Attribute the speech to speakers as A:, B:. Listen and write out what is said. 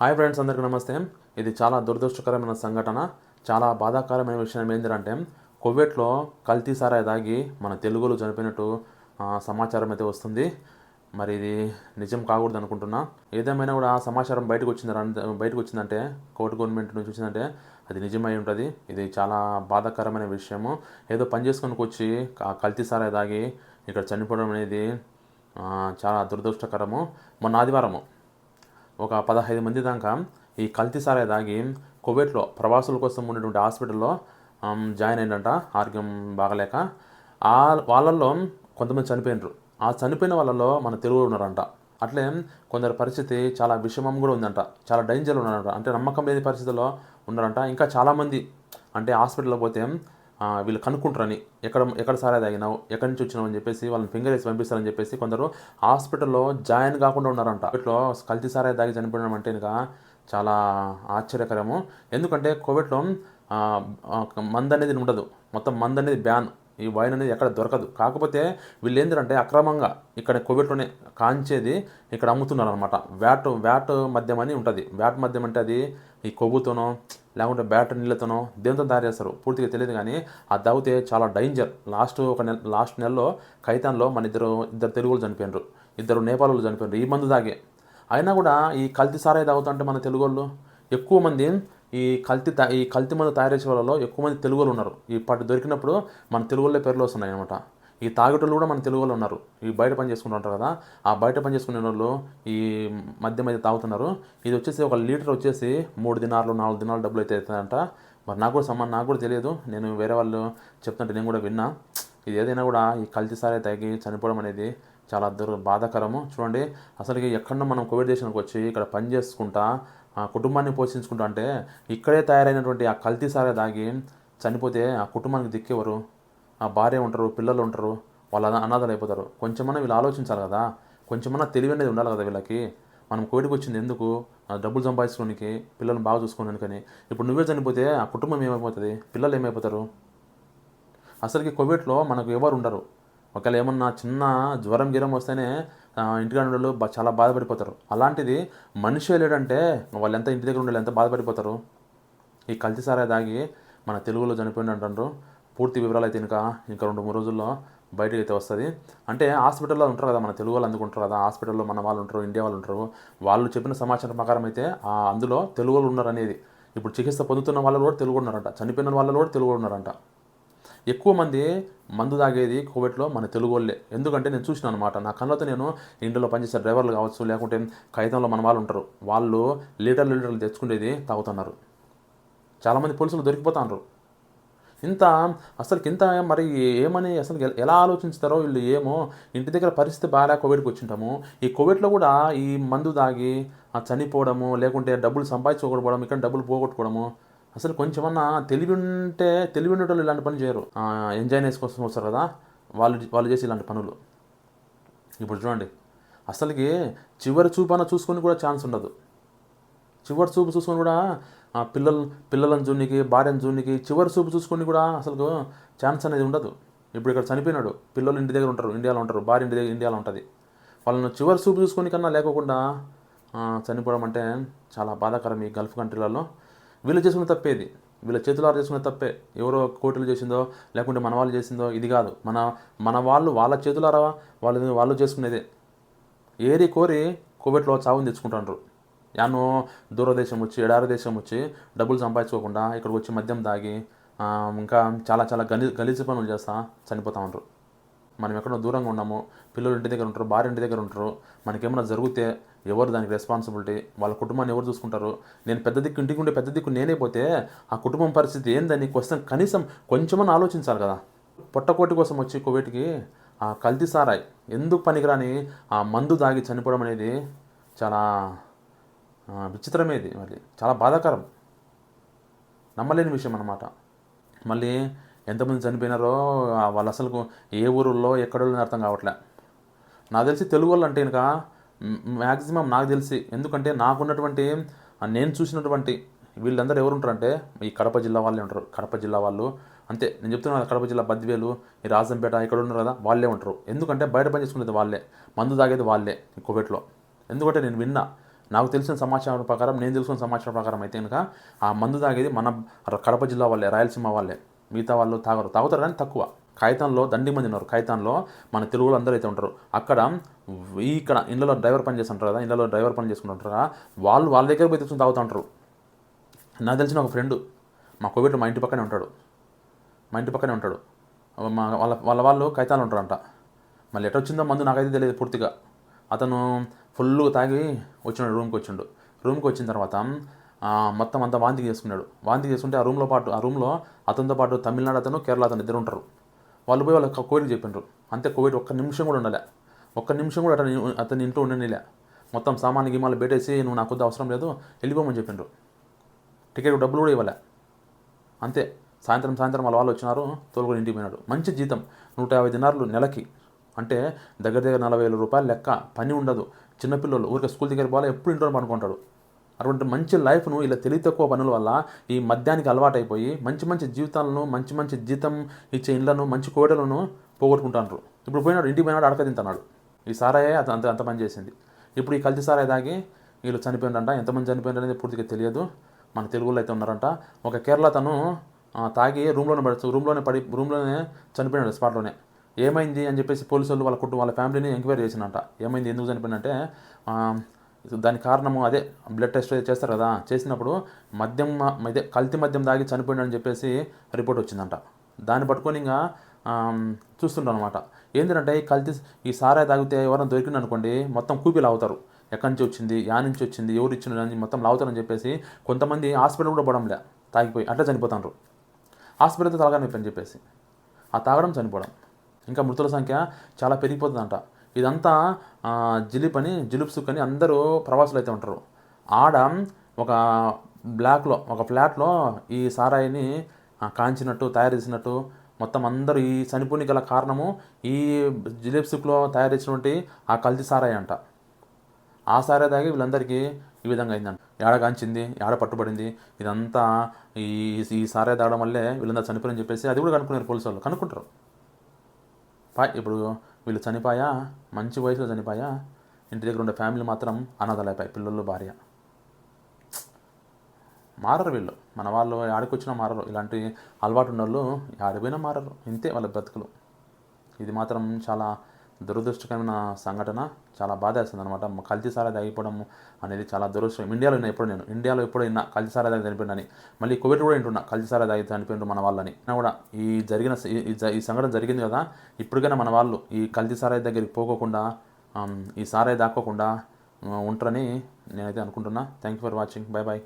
A: Hi friends అందరికీ నమస్తే. ఇది చాలా దురదృష్టకరమైన సంఘటన. చాలా బాధాకరమైన విషయం ఏంటంటే కువైట్లో కల్తీ సారాయి దాగి మన తెలుగులో చనిపోయినట్టు సమాచారం అయితే వస్తుంది. మరి ఇది నిజం కాకూడదు అనుకుంటున్నా. ఏదేమైనా కూడా ఆ సమాచారం బయటకు వచ్చింది బయటకు వచ్చిందంటే కోర్టు గవర్నమెంట్ నుంచి వచ్చిందంటే అది నిజమై ఉంటుంది. ఇది చాలా బాధాకరమైన విషయము. ఏదో పని చేసుకొని వచ్చి కల్తీ సారాయి దాగి ఇక్కడ చనిపోవడం అనేది చాలా దురదృష్టకరము. మొన్న ఆదివారము ఒక పదహైదు మంది దాకా ఈ కల్తీ సారాయి తాగి కువైట్లో ప్రవాసుల కోసం ఉండేటువంటి హాస్పిటల్లో జాయిన్ అయిందంట. ఆరోగ్యం బాగలేక ఆ వాళ్ళల్లో కొంతమంది చనిపోయినరు. ఆ చనిపోయిన వాళ్ళలో మన తెలుగు ఉన్నారంట. అట్లే కొందరి పరిస్థితి చాలా విషమం కూడా ఉందంట. చాలా డేంజర్ ఉన్నారంట. అంటే నమ్మకం లేని పరిస్థితుల్లో ఉన్నారంట. ఇంకా చాలామంది అంటే హాస్పిటల్లో పోతే వీళ్ళు కనుక్కుంటారని ఎక్కడ ఎక్కడ సారా తాగినావు ఎక్కడి నుంచి వచ్చినావు అని చెప్పేసి వాళ్ళని ఫింగర్ వేసి పంపిస్తారని చెప్పేసి కొందరు హాస్పిటల్లో జాయిన్ కాకుండా ఉన్నారంట. వీటిలో కల్తీ సారా తాగి చనిపోవడం అంటే ఇంకా చాలా ఆశ్చర్యకరము. ఎందుకంటే కోవిడ్లో మందు అనేది ఉండదు. మొత్తం మందు అనేది బ్యాన్ ఈ వైన్ అనేది ఎక్కడ దొరకదు. కాకపోతే వీళ్ళు ఏంటంటే అక్రమంగా ఇక్కడ కోవిడ్లోనే కాంచేది ఇక్కడ అమ్ముతున్నారు అనమాట వ్యాట్ వ్యాట్ మద్యం అని ఉంటుంది. వ్యాట్ మద్యం అంటే అది ఈ కొవ్వుతోనో లేకుంటే బ్యాట్ నీళ్ళతోనో దేంతో తయారు చేస్తారు. పూర్తిగా తెలియదు కానీ అది తాగితే చాలా డేంజర్. లాస్ట్ ఒక నెల లాస్ట్ నెలలో ఖైతాన్లో మన ఇద్దరు ఇద్దరు తెలుగులు చనిపోయినారు. ఇద్దరు నేపాలలో చనిపోయినారు. ఈ మందు తాగే. అయినా కూడా ఈ కల్తీ సారాయి తాగుతుంటే మన తెలుగు వాళ్ళు ఎక్కువ మంది ఈ కల్తీ తా ఈ కల్తీ మందు తయారు చేసే వాళ్ళలో ఎక్కువ మంది తెలుగులో ఉన్నారు. ఈ పట్టు దొరికినప్పుడు మన తెలుగులో పేర్లు వస్తున్నాయి అనమాట ఈ తాగేటోళ్ళు కూడా మన తెలుగులో ఉన్నారు. ఈ బయట పని చేసుకుంటుంటారు కదా ఆ బయట పని చేసుకునే వాళ్ళు ఈ మధ్య అయితే తాగుతున్నారు. ఇది వచ్చేసి ఒక లీటర్ వచ్చేసి మూడు దినాలు నాలుగు దినాలు డబ్బులు అయితే అవుతుందంట. మరి నాకు కూడా సమాన్ నాకు కూడా తెలియదు. నేను వేరే వాళ్ళు చెప్తుంటే నేను కూడా విన్నా. ఇది ఏదైనా కూడా ఈ కల్తీ సారే తాగి చనిపోవడం అనేది చాలా దుర్ బాధాకరము. చూడండి అసలు ఎక్కడో మనం కోవిడ్ దేశానికి వచ్చి ఇక్కడ పని చేసుకుంటా ఆ కుటుంబాన్ని పోషించుకుంటూ అంటే ఇక్కడే తయారైనటువంటి ఆ కల్తీ సారే తాగి చనిపోతే ఆ కుటుంబానికి దిక్కేవారు? ఆ భార్య ఉంటారు పిల్లలు ఉంటారు వాళ్ళ అనాథలు అయిపోతారు. కొంచెమన్నా వీళ్ళు ఆలోచించాలి కదా. కొంచెమన్నా తెలివి అనేది ఉండాలి కదా వీళ్ళకి. మనం కోవిడ్కి వచ్చింది ఎందుకు? ఆ డబ్బులు సంపాదించుకోనికి పిల్లల్ని బాగా చూసుకోవడానికని ఇప్పుడు నువ్వే చనిపోతే ఆ కుటుంబం ఏమైపోతుంది? పిల్లలు ఏమైపోతారు? అసలుకి కోవిడ్లో మనకు ఎవరు ఉండరు. ఒకవేళ ఏమన్నా చిన్న జ్వరం గిరం వస్తేనే ఆ, ఇంటికాడ చాలా బాధపడిపోతారు. అలాంటిది మనిషి లేడంటే వాళ్ళు ఎంత ఇంటి దగ్గర ఉండాలి ఎంత బాధపడిపోతారు? ఈ కల్తీ సారా దాగి మన తెలుగులో చనిపోయింది అంటారు పూర్తి వివరాలు అయితే ఇంకా ఇంకా రెండు మూడు రోజుల్లో బయటకు అయితే వస్తుంది. అంటే హాస్పిటల్లో ఉంటారు కదా మన తెలుగు వాళ్ళు అందుకుంటారు కదా హాస్పిటల్లో మన వాళ్ళు ఉంటారు ఇండియా వాళ్ళు ఉంటారు. వాళ్ళు చెప్పిన సమాచారం ప్రకారం అయితే అందులో తెలుగు వాళ్ళు ఉన్నారు అనేది ఇప్పుడు చికిత్స పొందుతున్న వాళ్ళు కూడా తెలుగు ఉన్నారంట చనిపోయిన వాళ్ళు కూడా తెలుగు ఉన్నారంట. ఎక్కువ మంది మందు తాగేది కోవిడ్లో మన తెలుగు వాళ్ళే ఎందుకంటే నేను చూసిన అనమాట నా కళ్ళతో నేను ఇంట్లో పనిచేసే డ్రైవర్లు కావచ్చు లేకుంటే కైతంలో మన వాళ్ళు ఉంటారు వాళ్ళు లీటర్లు లీటర్లు తెచ్చుకునేది తాగుతున్నారు. చాలామంది పోలీసులు దొరికిపోతున్నారు ఇంత అసలుకి ఇంత మరి ఏమని అసలు ఎలా ఆలోచిస్తారో వీళ్ళు ఏమో ఇంటి దగ్గర పరిస్థితి బాగా కోవిడ్కి వచ్చింటాము. ఈ కోవిడ్లో కూడా ఈ మందు తాగి చనిపోవడము లేకుంటే డబ్బులు సంపాదించుకోకపోవడం ఇక్కడ డబ్బులు పోగొట్టుకోవడము అసలు కొంచెమన్నా తెలివి ఉంటే తెలివి ఉండేటోళ్ళు ఇలాంటి పని చేయరు ఎంజాయ్నెస్ కోసం వస్తారు కదా వాళ్ళు వాళ్ళు చేసి ఇలాంటి పనులు. ఇప్పుడు చూడండి అసలుకి చివరి చూపన చూసుకొని కూడా ఛాన్స్ ఉండదు. చివరి చూపు చూసుకొని కూడా పిల్లలు పిల్లలను చూనికి భార్యను చూనికి చివరి చూపు చూసుకొని కూడా అసలు ఛాన్స్ అనేది ఉండదు. ఇప్పుడు ఇక్కడ చనిపోయినాడు పిల్లలు ఇంటి దగ్గర ఉంటారు ఇండియాలో ఉంటారు భార్య ఇంటి దగ్గర ఇండియాలో ఉంటుంది. వాళ్ళను చివరి చూపు చూసుకొని కన్నా లేకోకుండా చనిపోవడం అంటే చాలా బాధాకరం ఈ గల్ఫ్ కంట్రీలలో. వీళ్ళు చేసుకునే తప్పేది వీళ్ళ చేతులారు చేసుకునే తప్పే. ఎవరో కోర్టులు చేసిందో లేకుంటే మన వాళ్ళు చేసిందో ఇది కాదు. మన మన వాళ్ళు వాళ్ళ చేతులారా వాళ్ళు వాళ్ళు చేసుకునేదే. ఏరి కోరి కోవిడ్లో చావుని తెచ్చుకుంటారు యానో దూరదేశం వచ్చి ఎడారి దేశం వచ్చి డబ్బులు సంపాదించుకోకుండా ఇక్కడికి వచ్చి మద్యం తాగి ఇంకా చాలా చాలా గలీ గలీజు పనులు చేస్తా చనిపోతా ఉంటారు మనం ఎక్కడో దూరంగా ఉన్నాము పిల్లలు ఇంటి దగ్గర ఉంటారు భార్య ఇంటి దగ్గర ఉంటారు మనకేమైనా జరిగితే ఎవరు దానికి రెస్పాన్సిబిలిటీ వాళ్ళ కుటుంబాన్ని ఎవరు చూసుకుంటారు? నేను పెద్ద దిక్కు ఇంటికి ఉండే పెద్ద దిక్కు నేనే పోతే ఆ కుటుంబం పరిస్థితి ఏందని క్వశ్చన్ కనీసం కొంచెమని ఆలోచించాలి కదా. పొట్టకోటి కోసం వచ్చి కోవిడ్కి ఆ కల్తీ సారాయి ఎందుకు పనికిరాని ఆ మందు దాగి చనిపోవడం అనేది చాలా విచిత్రమేది మళ్ళీ చాలా బాధాకరం. నమ్మలేని విషయం అన్నమాట. మళ్ళీ ఎంతమంది చనిపోయినారో వాళ్ళు అసలు ఏ ఊరుల్లో ఎక్కడో అర్థం కావట్లే. నాకు తెలిసి తెలుగు వాళ్ళు అంటే ఇంకా మ్యాక్సిమం నాకు తెలిసి ఎందుకంటే నాకున్నటువంటి నేను చూసినటువంటి వీళ్ళందరూ ఎవరు ఉంటారంటే ఈ కడప జిల్లా వాళ్ళే ఉంటారు. కడప జిల్లా వాళ్ళు అంతే. నేను చెప్తున్నాను కడప జిల్లా బద్వేలు ఈ రాజంపేట ఇక్కడ ఉన్నారు కదా వాళ్ళే ఉంటారు. ఎందుకంటే బయట పని చేసుకునేది వాళ్ళే. మందు తాగేది వాళ్ళే కోవిడ్లో. ఎందుకంటే నేను విన్నా నాకు తెలిసిన సమాచారం ప్రకారం నేను తెలుసుకున్న సమాచారం ప్రకారం అయితే కనుక ఆ మందు తాగేది మన కడప జిల్లా వాళ్ళే రాయలసీమ వాళ్ళే. మిగతా వాళ్ళు తాగరు. తాగుతారు కానీ తక్కువ. కాగితంలో దండి మంది ఉన్నారు. కాగితంలో మన తెలుగులో అందరూ అయితే ఉంటారు. అక్కడ ఇక్కడ ఇళ్ళలో డ్రైవర్ పని చేస్తుంటారు కదా ఇళ్ళలో డ్రైవర్ పని చేసుకుంటుంటారు కదా వాళ్ళు వాళ్ళ దగ్గర పోయి తెచ్చుకుని తాగుతూ ఉంటారు. నాకు తెలిసిన ఒక ఫ్రెండ్ మా కోవిడ్ మా ఇంటి పక్కనే ఉంటాడు. మా ఇంటి పక్కనే ఉంటాడు. మా వాళ్ళ వాళ్ళ వాళ్ళు కైతాలు ఉంటారంట. మళ్ళీ ఎట్ట వచ్చిందో మందు నాకైతే తెలియదు పూర్తిగా. అతను ఫుల్ తాగి వచ్చినాడు రూమ్కి వచ్చిండు. రూమ్కి వచ్చిన తర్వాత మొత్తం అంతా వాంతి చేసుకున్నాడు. వాంతి చేసుకుంటే ఆ రూమ్లో పాటు ఆ రూమ్లో అతనితో పాటు తమిళనాడు అతను కేరళ అతను ఇద్దరు ఉంటారు. వాళ్ళు పోయి వాళ్ళకి కోవిడ్ చెప్పిండ్రు అంతే కోవిడ్ ఒక్క నిమిషం కూడా ఉండలే. ఒక్క నిమిషం కూడా అతని అతని ఇంట్లో ఉండనిలే. మొత్తం సామాన్య గిమాలు పెట్టేసి నువ్వు నాకు వద్దు అవసరం లేదు వెళ్ళిపోమని చెప్పిండ్రు టికెట్ డబ్బులు కూడా ఇవ్వలే. అంతే. సాయంత్రం సాయంత్రం వాళ్ళ వాళ్ళు వచ్చినారు తోలుకొని ఇంటికి పోయినాడు. మంచి జీతం. నూట యాభై దినారులు నెలకి. అంటే దగ్గర దగ్గర నలభై వేల రూపాయలు లెక్క. పని ఉండదు. చిన్నపిల్లలు ఊరికే స్కూల్ దగ్గర పోవాలి ఎప్పుడు ఇంట్లో పనుకుంటాడు అటువంటి మంచి లైఫ్ను ఇలా తెలివి తక్కువ పనుల వల్ల ఈ మద్యానికి అలవాటైపోయి మంచి మంచి జీవితాలను మంచి మంచి జీతం ఇచ్చే ఇండ్లను మంచి కోడలను పోగొట్టుకుంటారు ఇప్పుడు పోయినాడు ఇంటికి పోయినాడు అడక తింటున్నాడు. ఈ సారాయే అంత అంత అంత పని చేసింది. ఇప్పుడు ఈ కల్తీ సారాయి తాగి వీళ్ళు చనిపోయినారంట. ఎంతమంది చనిపోయినారు అనేది పూర్తిగా తెలియదు. మన తెలుగులో అయితే ఉన్నారంట. ఒక కేరళ తను తాగి రూమ్లోనే పడి రూమ్లోనే పడి రూమ్లోనే చనిపోయినాడు స్పాట్లోనే. ఏమైంది అని చెప్పేసి పోలీసు వాళ్ళు వాళ్ళ కుటుంబం వాళ్ళ ఫ్యామిలీని ఎంక్వైరీ చేసినట ఏమైంది ఎందుకు చనిపోయినంటే దాని కారణము అదే బ్లడ్ టెస్ట్ చేస్తారు కదా. చేసినప్పుడు మద్యం ఇదే కల్తీ మద్యం తాగి చనిపోయినాడని చెప్పేసి రిపోర్ట్ వచ్చిందంట. దాన్ని పట్టుకొని ఇంకా చూస్తుంటాం అనమాట ఏంటంటే ఈ కల్తీ ఈ సారాయి తాగితే ఎవరైనా దొరికింది అనుకోండి మొత్తం కూపీలు అవుతారు ఎక్కడి నుంచి వచ్చింది యా నుంచి వచ్చింది ఎవరు ఇచ్చిన అని మొత్తం లాగుతారని చెప్పేసి కొంతమంది హాస్పిటల్ కూడా పోవడంలే తాగిపోయి అట్లా చనిపోతారు హాస్పిటల్తో తాగడం చెప్పని అని చెప్పేసి. ఆ తాగడం చనిపోవడం. ఇంకా మృతుల సంఖ్య చాలా పెరిగిపోతుందంట. ఇదంతా జిలిప్ అని జిలుప్సుక్ అని అందరూ ప్రవాసులు అయితే ఉంటారు. ఆడ ఒక బ్లాక్లో ఒక ఫ్లాట్లో ఈ సారాయిని కాంచినట్టు తయారు చేసినట్టు మొత్తం అందరూ ఈ చనిపోని గల కారణము ఈ జిలేబ్సుక్లో తయారు చేసినటువంటి ఆ కల్తీ సారాయి అంట. ఆ సారాయి తాగి వీళ్ళందరికీ ఈ విధంగా అయిందంట. ఏడ కాంచింది ఏడ పట్టుబడింది ఇదంతా ఈ ఈ సారాయి తాగడం వల్లే వీళ్ళందరూ చనిపోయారని చెప్పేసి అది కూడా కనుక్కున్నారు పోలీసు వాళ్ళు. కనుక్కుంటారు. పా ఇప్పుడు వీళ్ళు చనిపోయా? మంచి వయసులో చనిపోయా? ఇంటి దగ్గర ఉండే ఫ్యామిలీ మాత్రం అనాథలైపోయి పిల్లలు భార్య. మారరు వీళ్ళు. మన వాళ్ళు ఆడికొచ్చినా మారరు. ఇలాంటి అలవాటు ఉన్న వాళ్ళు ఆడిపోయినా మారరు. ఇంతే వాళ్ళ బ్రతుకులు. ఇది మాత్రం చాలా దురదృష్టకరమైన సంఘటన చాలా బాధేస్తుంది అనమాట కల్తీ సారా తాగిపోవడం అనేది చాలా దురదృష్టం. ఇండియాలో విన్నా ఎప్పుడు నేను ఇండియాలో ఎప్పుడు విన్నా కల్తీ సారా చనిపోయిందని మళ్ళీ కోవిడ్ కూడా వింటున్నా కల్తీ సారా చనిపోయిండు మన వాళ్ళని. అయినా కూడా ఈ జరిగిన ఈ- సంఘటన జరిగింది కదా ఇప్పటికైనా మన వాళ్ళు ఈ కల్తీ సారాయి దగ్గరికి పోకోకుండా ఈ సారాయి దాక్కోకుండా ఉంటారని నేనైతే అనుకుంటున్నా. Thank you for watching bye bye